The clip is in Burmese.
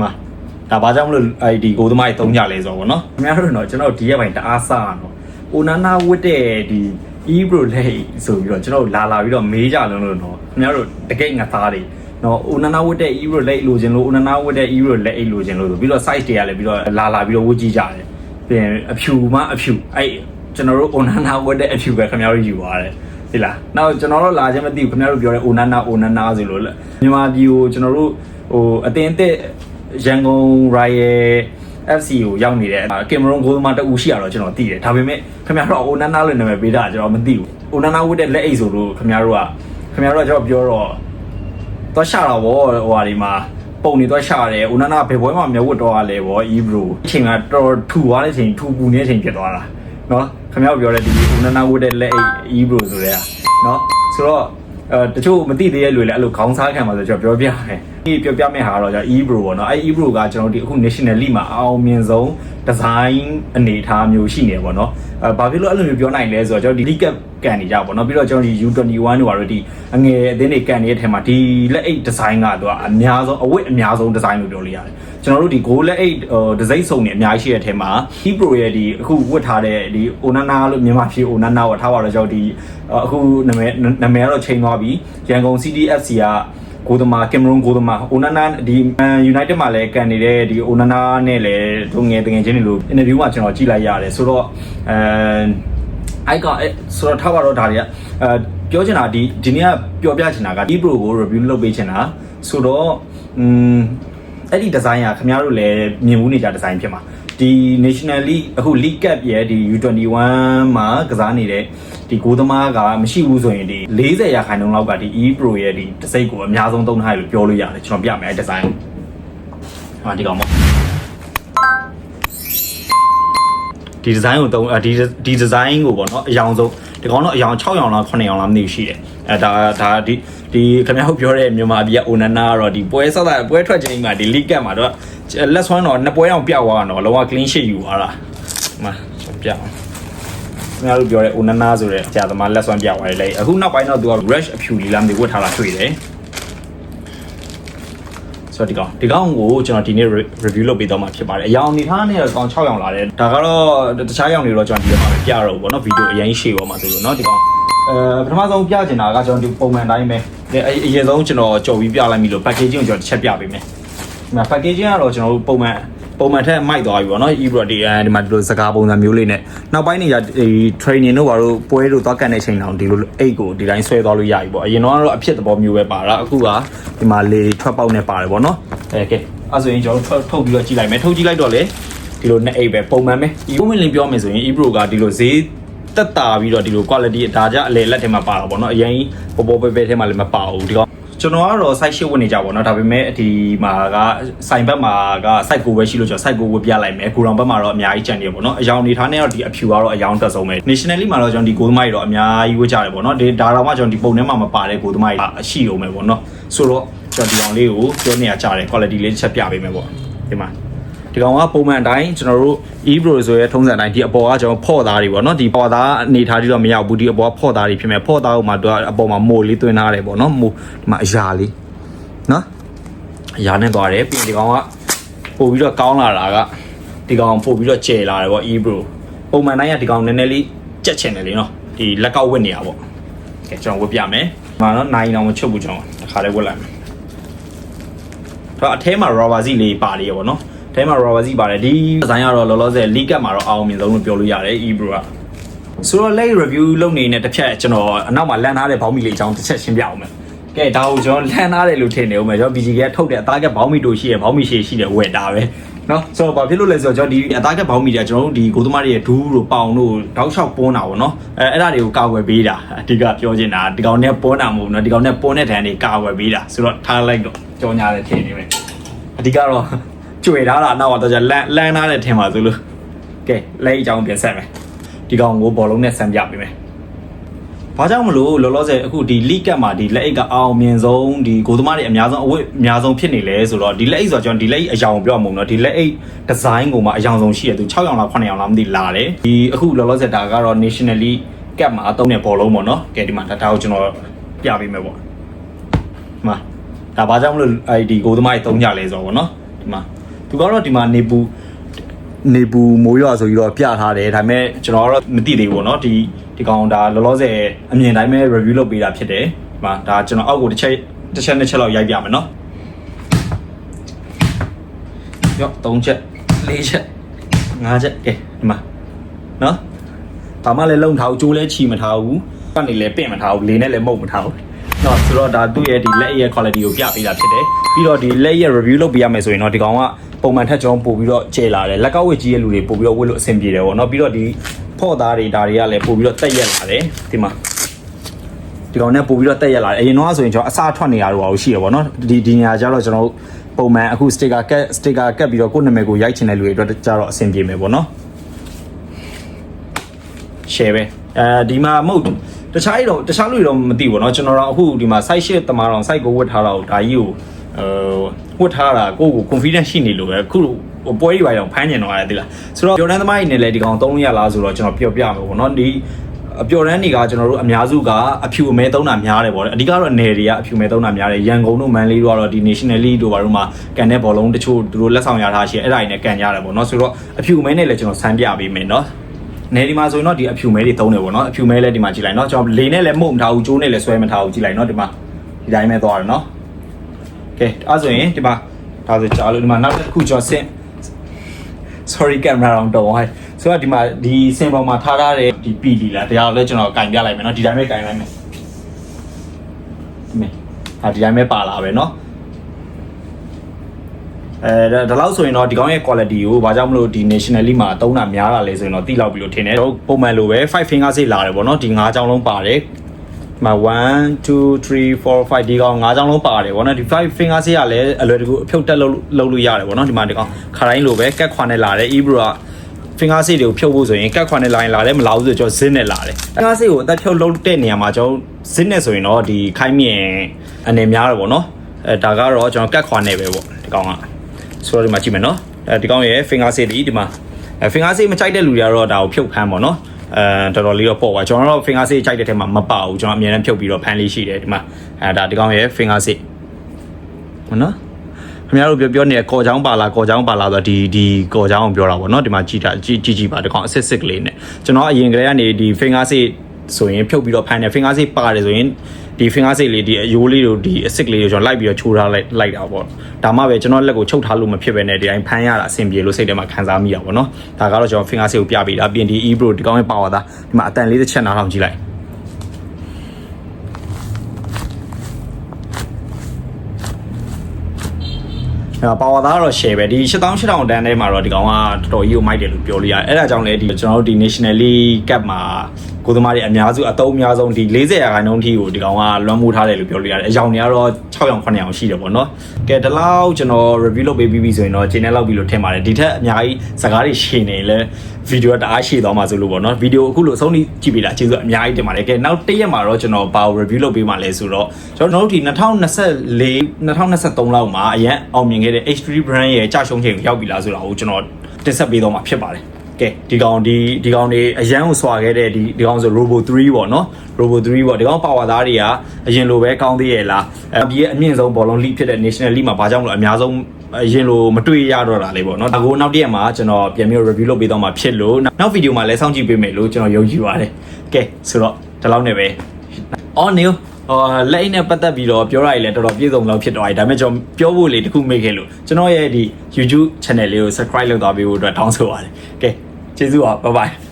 မှာဒါဘာကြောင့်မလို့အဲ့ဒီကိုသမားကြီးသုံးကြလဲဆိုတော့ဗောနော်ခင်ဗျားတို့တော့ကျွန်တော်ဒီရက်ပိုင်းတအားစားတော့အိုနာနာဝတ်တဲ့ဒီ ebro လက်ဆိုပြီးတော့ကျွန်တော်လာလာပြီးတော့မေးကြလုံးလို့တော့ခင်ဗျားတို့တကယ့်ငသားတွေနော်အိုနာနာဝတ်တဲ့ ebro လက်လိုချင်လို့အိုနာနာဝတ်တဲ့ ebro လက်အိတ်လိုချင်လို့ဆိုပြီးတော့ size တွေကလည်းပြီးတော့လာလာပြီးတော့ဝတ်ကြည့်ကြတယ်ပြီးရင်အဖြူမှအဖြူအဲ့ကျွန်တော်တို့အိုနာနာဝတ်တဲ့အဖြူပဲခင်ဗျားတို့ယူသွားတယ်ဒီလားနောက်ကျွန်တော်တို့လာခြင်းမသိဘူးခင်ဗျားတို့ပြောတဲ့အိုနာနာအိုနာနာဆိုလို့လေမြန်မာပြည်ကိုကျွန်တော်တို့ဟိုအတင်းအသစ် ရန်ကုန် Royal FC ကိုရောက်နေတဲ့ကင်မရွန်ဂိုးသမားတအူရှိရတော့ကျွန်တော်သိတယ်ဒါပေမဲ့ခင်ဗျားတို့အိုနာနာလို့နာမည်ပေးတာကျွန်တော်မသိဘူးအိုနာနာဝတ်တဲ့လက်အိတ်ဆိုလို့ခင်ဗျားတို့ကခင်ဗျားတို့ကကျွန်တော်ပြောတော့သွားရှာတော့ဗောဟိုဟာဒီမှာပုံနေသွားရှာတယ်အိုနာနာဘယ်ဘွဲမှာမျက်ဝတ်တော့ရလဲဗော Ebro အချိန်ကတော်ထူသွားတဲ့အချိန်ထူပူနေတဲ့အချိန်ဖြစ်သွားတာနော်ခင်ဗျားတို့ပြောတဲ့ဒီအိုနာနာဝတ်တဲ့လက်အိတ် Ebro ဆိုတဲ့ဟာနော်ဆိုတော့အဲတချို့မသိသေးတဲ့လူတွေလည်းအဲ့လိုခေါင်းစားခံပါဆိုကျွန်တော်ပြောပြမယ် ဒီပြောပြမယ့်ဟာကတော့ကျွန်တော် Ebro ပေါ့နော်အဲ့ Ebro ကကျွန်တော်ဒီအခု National League မှာအအောင်မြင်ဆုံး design အနေအထားမျိုးရှိနေပေါ့နော်အဲဘာဖြစ်လို့အဲ့လိုမျိုးပြောနိုင်လဲဆိုတော့ကျွန်တော်ဒီ League Cup ကန်နေကြပေါ့နော်ပြီးတော့ကျွန်တော်ဒီ U21 တို့ပါတော့ဒီအငယ်အသင်းတွေကန်နေတဲ့အထက်မှာဒီလက်အိတ် design ကသူကအများဆုံးအဝတ်အများဆုံး design လို့ပြောလို့ရတယ်ကျွန်တော်တို့ဒီ goal လက်အိတ် design စုံနေအများကြီးရှိတဲ့အထက်မှာ Ebro ရဲ့ဒီအခုဝတ်ထားတဲ့ဒီ Onana လို့မြန်မာပြည် Onana ကိုထားပါတော့ကျွန်တော်ဒီအခုနာမည်နာမည်ကတော့ချိန်သွားပြီရန်ကုန် CDFC က ကိုသမာကင်မရွန်ကိုသမာအိုနာနာဒီ United မှာလည်းကန်နေတဲ့ဒီအိုနာနာနဲ့လည်းတို့ငယ်တငယ်ချင်းတွေလို့ interview မှာကျွန်တော်ကြည့်လိုက်ရတယ်ဆိုတော့အဲအိုက်ကအဲဆိုတော့ထားပါတော့ဒါတွေကအဲပြောချင်တာဒီဒီနေ့ကပြောပြချင်တာက Ebro ကို review လုပ်ပေးချင်တာဆိုတော့อืมအဲ့ဒီ design ကခင်ဗျားတို့လည်းမြင်မှုနေကြ design ဖြစ်မှာဒီ National League အခု League Cup ရဲ့ဒီ U21 မှာကစားနေတဲ့ ဒီဂိုးသမားကမရှိဘူးဆိုရင်ဒီ40ရာခိုင်နှုန်းလောက်ကဒီ E-Pro ရဲ့ဒီတစိတ်ကိုအများဆုံးသုံးထားတယ်လို့ပြောလို့ရတယ်ကျွန်တော်ပြမယ်အဲ့ဒီဇိုင်းဟာဒီကောင်ပေါ့ဒီဒီဇိုင်းကိုသုံးဒီဒီဒီဇိုင်းကိုပေါ့နော်အယောင်ဆုံးဒီကောင်တော့အယောင်6ယောင်လား9ယောင်လားမသိဘူးရှိတယ်အဲဒါဒါဒီဒီခင်ဗျားတို့ပြောတဲ့မြန်မာပြည်ကအိုနနာကတော့ဒီပွဲဆောက်တာပွဲထွက်ချိန်မှာဒီ league cup မှာတော့လက်ဆွမ်းတော့နှစ်ပွဲအောင်ပြောက်သွားတော့လုံးဝ clean sheet ယူသွားတာမှာပြအောင် ခင်ဗျားတို့ပြောတဲ့ Onana ဆိုတဲ့ဆရာသမားလက်စွမ်းပြသွားတယ်လေအခုနောက်ပိုင်းတော့သူက rush အဖြူလီလာမသိဝတ်ထားတာတွေ့တယ်ဆိုတော့ဒီကောင်ဒီကောင်ကိုကျွန်တော်ဒီနေ့ review လုပ်ပေးတော့မှာဖြစ်ပါတယ်အယောင်အနေထားနဲ့တော့ကောင်6ရောင်လာတယ်ဒါကတော့တခြားရောင်တွေတော့ကျွန်တော်ဒီမှာပြရတော့ဘောနော်ဗီဒီယိုအရင်ရှေ့ပေါ်မှာဆိုလို့နော်ဒီကောင်အဲပထမဆုံးပြချင်တာကကျွန်တော်ဒီပုံမှန်တိုင်းပဲအရင်ဆုံးကျွန်တော်ကြော်ပြီးပြလိုက်ပြီလို့ packaging ကိုကျွန်တော်တစ်ချက်ပြပေးမယ်ဒီမှာ packaging ကတော့ကျွန်တော်တို့ပုံမှန် ပုံမှန်ထက်မိုက်သွားပြီပေါ့နော် e-bro ဒီဒီမှာဒီလိုစကားပုံစံမျိုးလေးနဲ့နောက်ပိုင်းနေရဒီ training တို့ဘာလို့ပွဲတို့သွားကန်တဲ့ချိန်တောင်ဒီလိုအိတ်ကိုဒီတိုင်းဆွဲသွားလို့ရပြီပေါ့အရင်တော့ကတော့အဖြစ်သဘောမျိုးပဲပါတာအခုကဒီမှာလေထွက်ပေါက်နဲ့ပါတယ်ပေါ့နော်အဲကဲအဲ့ဆိုရင်ကျွန်တော်ထုတ်ထုတ်ပြီးတော့ကြည့်လိုက်မယ်ထုတ်ကြည့်လိုက်တော့လေဒီလိုနဲ့အိတ်ပဲပုံမှန်ပဲပုံမှန်လင်းပြောမယ်ဆိုရင် e-bro ကဒီလိုဈေးတက်တာပြီးတော့ဒီလို quality ဒါကြအလေလက်ထဲမှာပါတော့ဗောနော်အရင်ပေါ်ပေါ်ပဲပဲထဲမှာလည်းမပါဘူးဒီကောင် ကျွန်တော်ကတော့ site ရှစ်ဝင်နေကြပါတော့ဒါပေမဲ့ဒီမှာကစိုင်ဘက်မှာက site ကိုပဲရှိလို့ကျွန်တော် site ကိုဝပြလိုက်မယ်ကိုရောင်ဘက်မှာတော့အများကြီးကြံနေပါတော့အယောင်နေထားနဲ့တော့ဒီအဖြူကတော့အယောင်တက်ဆုံးပဲ nationally မှာတော့ကျွန်တော်ဒီ gold mine တော့အများကြီးဝကြတယ်ပေါ့နော်ဒီဒါတော့မှကျွန်တော်ဒီပုံထဲမှာမပါတဲ့ gold mine အရှိအောင်ပဲပေါ့နော်ဆိုတော့ကျွန်တော်ဒီအောင်လေးကိုပြောနေရကြတယ် quality လေးတစ်ချက်ပြပေးမယ်ပေါ့ဒီမှာ ဒီကောင်ကပုံမှန်အတိုင်းကျွန်တော်တို့ e-bro ဆိုရဲထုံးစံအတိုင်းဒီအပေါ်ကကျွန်တော်ဖော့သားတွေပေါ့နော်ဒီပေါ်သားအနေထားကြီးတော့မရောက်ဘူးဒီအပေါ်ကဖော့သားတွေဖြစ်မယ်ဖော့သားဟိုမှာသူကအပေါ်မှာမိုးလေးသွင်းထားတယ်ပေါ့နော်မိုးဒီမှာအရာလေးနော်အရာနဲ့သွားတယ်ပြီးရင်ဒီကောင်ကပို့ပြီးတော့ကောင်းလာတာကဒီကောင်ပို့ပြီးတော့ကျယ်လာတယ်ပေါ့ e-bro ပုံမှန်တိုင်းကဒီကောင်နည်းနည်းလေးကြက်ချင်တယ်လေနော်ဒီလက်ကောက်ဝတ်နေရပေါ့ကဲကျွန်တော်ဝတ်ပြမယ်ဒီမှာနော်နိုင်အောင်မချုပ်ဘူးကျွန်တော်တစ်ခါလေးဝတ်လိုက်မယ်တော့အထဲမှာ rubber စီလေးပါလေးရပေါ့နော် ထဲမှာ rubber စီပါတယ်ဒီဒီဇိုင်းကတော့လောလောဆယ် league cup မှာတော့အောင်မြင်ဆုံးလို့ပြောလို့ရတယ် e-bro ကဆိုတော့ late review လုပ်နေတဲ့တစ်ဖြတ်ကျွန်တော်အနောက်မှာလန်ထားတဲ့ဘောင်းမီလေးအကြောင်းတစ်ချက်ရှင်းပြအောင်မယ်ကဲဒါကိုကျွန်တော်လန်ထားတယ်လို့ထင်နေဦးမယ်ကျွန်တော် BG ကထုတ်တဲ့အသားကဘောင်းမီတို့ရှိရဘောင်းမီရှည်ရှိတယ်ဝယ်တာပဲနော်ဆိုတော့ဘာဖြစ်လို့လဲဆိုတော့ကျွန်တော်ဒီအသားကဘောင်းမီတွေကကျွန်တော်တို့ဒီကိုသမားတွေရဲ့ဒူးတို့ပေါင်တို့တောက်လျှောက်ပွန်းတာပေါ့နော်အဲအဲ့ဒါတွေကိုကာကွယ်ပေးတာအဓိကပြောချင်တာဒီကောင်နဲ့ပွန်းတာမဟုတ်ဘူးနော်ဒီကောင်နဲ့ပွန်းတဲ့တန်းတွေကာကွယ်ပေးတာဆိုတော့ထားလိုက်တော့ကြောညာတယ်ထင်နေမယ်အဓိကတော့ ကျွေထားတာနောက်တော့じゃလန်လန်ထားတဲ့ထင်ပါဆိုလို့ကဲလက်အကြောင်းပြန်ဆက်မယ်ဒီကောင်ကိုဘောလုံးနဲ့ဆန်ပြပေးမယ်ဘာကြောင့်မလို့လောလောဆယ်အခုဒီ league cup မှာဒီလက်အိတ်ကအောင်မြင်ဆုံးဒီဂိုးသမားတွေအများဆုံးအဝတ်အများဆုံးဖြစ်နေလဲဆိုတော့ဒီလက်အိတ်ဆိုတော့ကျွန်တော်ဒီလက်အိတ်အယောင်ပြောမှာမဟုတ်တော့ဒီလက်အိတ်ဒီဇိုင်းကိုမှအယောင်ဆုံးရှိရသူ6ယောင်လား9ယောင်လားမသိလာတယ်ဒီအခုလောလောဆယ်ဒါကတော့ nationally cup မှာအသုံးတဲ့ဘောလုံးပေါ့နော်ကဲဒီမှာဒါကိုကျွန်တော်ပြပေးမယ်ပေါ့ဒီမှာဒါဘာကြောင့်မလို့အဲ့ဒီဂိုးသမားတွေသုံးကြလဲဆိုတော့ဗောနော်ဒီမှာ သူကတော့ဒီမှာနေပူနေပူမိုးရွာဆိုပြီးတော့ပြထားတယ်ဒါပေမဲ့ကျွန်တော်ကတော့မသိသေးဘူးပေါ့နော်ဒီဒီကောင်ဒါလောလောဆယ်အမြင်တိုင်းပဲ review လုပ်ပေးတာဖြစ်တယ်ဒီမှာဒါကျွန်တော်အောက်ကိုတစ်ချက်တစ်ချက်နှစ်ချက်လောက်ရိုက်ပြမယ်နော်ရော့၃ချက်၄ချက်၅ချက်ကဲဒီမှာနော်ဘာမှလည်းလုံထားဘူးကြိုးလည်းချီမထားဘူးကနေလည်းပင့်မထားဘူးလေနဲ့လည်းမှုတ်မထားဘူး နော်ဆိုတော့ဒါသူ့ရဲ့ဒီလက်ရဲ့ quality ကိုပြပေးတာဖြစ်တယ်ပြီးတော့ဒီလက်ရဲ့ review လုပ်ပေးရမယ်ဆိုရင်တော့ဒီကောင်ကပုံမှန်ထက်ကျွန်တော်ပို့ပြီးတော့ကျေလာတယ်လက်ကောက်ဝတ်ကြီးရဲ့လူတွေပို့ပြီးတော့ဝတ်လို့အဆင်ပြေတယ်ပေါ့နော်ပြီးတော့ဒီဖော့သားတွေဒါတွေကလည်းပို့ပြီးတော့တက်ရက်လာတယ်ဒီမှာဒီကောင်နဲ့ပို့ပြီးတော့တက်ရက်လာတယ်အရင်တော့ဆိုရင်ကျွန်တော်အစားထွက်နေရတော့ပါရှိရပါတော့ဒီဒီညာကျတော့ကျွန်တော်တို့ပုံမှန်အခု sticker ကတ် sticker ကတ်ပြီးတော့ကိုယ့်နာမည်ကိုရိုက်ချင်တဲ့လူတွေအတွက်ကျတော့အဆင်ပြေမယ်ပေါ့နော် share ပဲအဲဒီမှာမဟုတ် တခြားတော့တခြားလူတွေတော့မသိဘူးเนาะကျွန်တော်တော့အခုဒီမှာ site shit တမာတော် site ကိုဝတ်ထားတာကိုဒါကြီးကိုအဲဝတ်ထားတာကိုယ့်ကို confidence ရှိနေလို့ပဲအခုပွဲတွေပါအောင်ဖမ်းကျင်တော့ရတယ်သိလားဆိုတော့ပြောတန်းသမားကြီးနေလေဒီကောင်သုံးလို့ရလားဆိုတော့ကျွန်တော်ပြောပြမယ်ပေါ့เนาะဒီအပျော်တန်းတွေကကျွန်တော်တို့အများစုကအဖြူအမဲသုံးတာများတယ်ပေါ့လေအဓိကတော့နယ်တွေကအဖြူအမဲသုံးတာများတယ်ရန်ကုန်တို့မန်လေးတို့ကတော့ဒီ national league တို့ဘာလို့မှကန်တဲ့ဘောလုံးတချို့သူတို့လက်ဆောင်ရထားရှိအဲ့ဒါတွေနဲ့ကန်ကြတယ်ပေါ့เนาะဆိုတော့အဖြူအမဲနဲ့လည်းကျွန်တော်ဆန်းပြပေးမယ်เนาะ နေဒီမှာဆိုရင်တော့ဒီအဖြူမဲတွေသုံးတယ်ပေါ့နော်အဖြူမဲလည်းဒီမှာကြည့်လိုက်နော်ကျွန်တော်လေနဲ့လည်းမှုတ်မထားဘူးကျိုးနဲ့လည်းဆွဲမထားဘူးကြည့်လိုက်နော်ဒီမှာဒီတိုင်းပဲသွားတယ်နော်ကဲအဲ့ဆိုရင်ဒီမှာဒါဆိုကြာလို့ဒီမှာနောက်တစ်ခုကျွန်တော်ဆင်း sorry camera တော့တော့ဟဲ့ဆိုတော့ဒီမှာဒီစင်ပေါ်မှာထားထားတဲ့ဒီ PD လားတရားလည်းကျွန်တော်ကင်ပြလိုက်မယ်နော်ဒီတိုင်းပဲကင်လိုက်မယ်ဒီမဲ့ဟာဒီတိုင်းပဲပါလာပဲနော် အဲဒါဒါလောက်ဆိုရင်တော့ဒီကောင်းရဲ့ quality ကိုဘာကြောင့်မလို့ဒီ nationally မှာတုံးတာများတာလဲဆိုရင်တော့တိလောက်ပြီးလို့ထင်တယ်တော့ပုံမှန်လိုပဲ5 finger စိတ်လာတယ်ပေါ့နော်ဒီ၅ချောင်းလုံးပါတယ်ဒီမှာ1 2 3 4 5ဒီကောင်၅ချောင်းလုံးပါတယ်ဗောနော်ဒီ5 finger စိတ်ကလည်းအလွယ်တကူအဖြုတ်တက်လို့လုပ်လို့ရတယ်ဗောနော်ဒီမှာဒီကောင်ခါတိုင်းလိုပဲကက်ခွာနဲ့လာတယ် ebro က finger စိတ်တွေကိုဖြုတ်ဖို့ဆိုရင်ကက်ခွာနဲ့လာရင်လာတယ်မလာဘူးဆိုတော့ကျွန်တော်ဇင်းနဲ့လာတယ် finger စိတ်ကိုအသက်ဖြုတ်လုပ်တဲ့နေရာမှာကျွန်တော်ဇင်းနဲ့ဆိုရင်တော့ဒီခိုင်းမြင်အနေများတယ်ဗောနော်အဲဒါကတော့ကျွန်တော်ကက်ခွာနဲ့ပဲဗောဒီကောင်က ဆိုတော့ဒီမှာကြည့်မယ်နော်အဲဒီကောင်းရဲ့ finger set ဒီဒီမှာအဲ finger set မကြိုက်တဲ့လူတွေကတော့ဒါကိုဖြုတ်ဖမ်းပါနော်အဲတော်တော်လေးတော့ပေါ့ပါကျွန်တော်တို့ finger set ကြိုက်တဲ့ထဲမှာမပါဘူးကျွန်တော်အမြဲတမ်းဖြုတ်ပြီးတော့ဖမ်းလေးရှိတယ်ဒီမှာအဲဒါဒီကောင်းရဲ့ finger set ဟုတ်နော်ခင်ဗျားတို့ပြောပြောနေတဲ့ကော်ချောင်းပါလားကော်ချောင်းပါလားဆိုတော့ဒီဒီကော်ချောင်းကိုပြောတာပေါ့နော်ဒီမှာကြည့်တာကြည့်ကြည့်ကြည့်ပါဒီကောင်အစစ်စစ်ကလေးနဲ့ကျွန်တော်အရင်ကလေးကနေဒီ finger set ဆိုရင်ဖြုတ်ပြီးတော့ final finger စိတ်ပါတယ်ဆိုရင်ဒီ finger စိတ်လေးဒီအယိုးလေးတို့ဒီအစစ်ကလေးတို့ကျွန်တော်လိုက်ပြီးတော့ချိုးထားလိုက်လိုက်တာပေါ့ဒါမှပဲကျွန်တော်လက်ကိုချုပ်ထားလို့မဖြစ်ပဲနဲ့ဒီတိုင်းဖမ်းရတာအဆင်ပြေလို့စိတ်ထဲမှာခံစားမိတာပေါ့နော်ဒါကတော့ကျွန်တော် finger စိတ်ကိုပြပေးတာပြင်ဒီ e bro ဒီကောင်းရဲ့ power သားဒီမှာအတန်လေးတစ်ချက်နားထောင်ကြည့်လိုက်အဲပါဝါသားကတော့ share ပဲဒီ18000တန်းထဲမှာတော့ဒီကောင်ကတော်တော်ကြီးကိုမိုက်တယ်လို့ပြောလို့ရတယ်အဲဒါကြောင့်လည်းဒီကျွန်တော်တို့ဒီ National League Cup မှာ ကိုသမားတွေအများစုအတုံးအများဆုံးဒီ40ရာခိုင်နှုန်းထိကိုဒီကောင်ကလွှမ်းမိုးထားတယ်လို့ပြောလို့ရတယ်အယောင်တွေကတော့6ရောင်9ရောင်ရှိတယ်ပေါ့နော်ကဲဒီလောက်ကျွန်တော် review လုပ်ပေးပြီးပြီဆိုရင်တော့ချိန်နဲ့လောက်ပြီလို့ထင်ပါတယ်ဒီထက်အများကြီးစကားတွေရှင်းနေလဲဗီဒီယိုကတအားရှည်သွားမှာဆိုလို့ပေါ့နော်ဗီဒီယိုအခုလို့အဆုံးထိကြည့်ပေးတာကျေးဇူးအများကြီးတင်ပါတယ်ကဲနောက်တစ်ရက်မှာတော့ကျွန်တော်ဘာ review လုပ်ပေးမှလဲဆိုတော့ကျွန်တော်တို့ဒီ2024 2023လောက်မှာအရင်အောင်မြင်ခဲ့တဲ့ H3 brand ရဲ့ကြာရှုံးချိန်ကိုရောက်ပြီလားဆိုတာကိုကျွန်တော်တင်ဆက်ပေးတော့မှာဖြစ်ပါတယ် ကဲဒီကောင်ဒီဒီကောင်တွေအရန်ကိုဆွာခဲ့တဲ့ဒီဒီကောင်ဆို Robo 3ပေါ့နော် Robo 3ပေါ့ဒီကောင်ပါဝါသားတွေကအရင်လိုပဲကောင်းသေးရဲ့လားအဲဒီအမြင့်ဆုံးဘောလုံးလိဖြစ်တဲ့ National League မှာဘာကြောင့်မလို့အများဆုံးအရင်လိုမတွေ့ရတော့တာလေးပေါ့နော်ဒါကိုနောက်တစ်ရက်မှာကျွန်တော်ပြန်ပြီး review လုပ်ပေးတော့မှာဖြစ်လို့နောက်ဗီဒီယိုမှာလည်းစောင့်ကြည့်ပေးမယ်လို့ကျွန်တော်ယုံကြည်ပါတယ်ကဲဆိုတော့ဒီလောက်နဲ့ပဲ on new ဟောလက်အိတ်နဲ့ပတ်သက်ပြီးတော့ပြောရရင်လည်းတော်တော်ပြည့်စုံလောက်ဖြစ်သွားပြီဒါပေမဲ့ကျွန်တော်ပြောဖို့လေတခုမေ့ခဲ့လို့ကျွန်တော်ရဲ့ဒီ YouTube channel လေးကို subscribe လုပ်သွားပေးဖို့အတွက်တောင်းဆိုပါတယ်ကဲ ကျေးဇူးပါ bye bye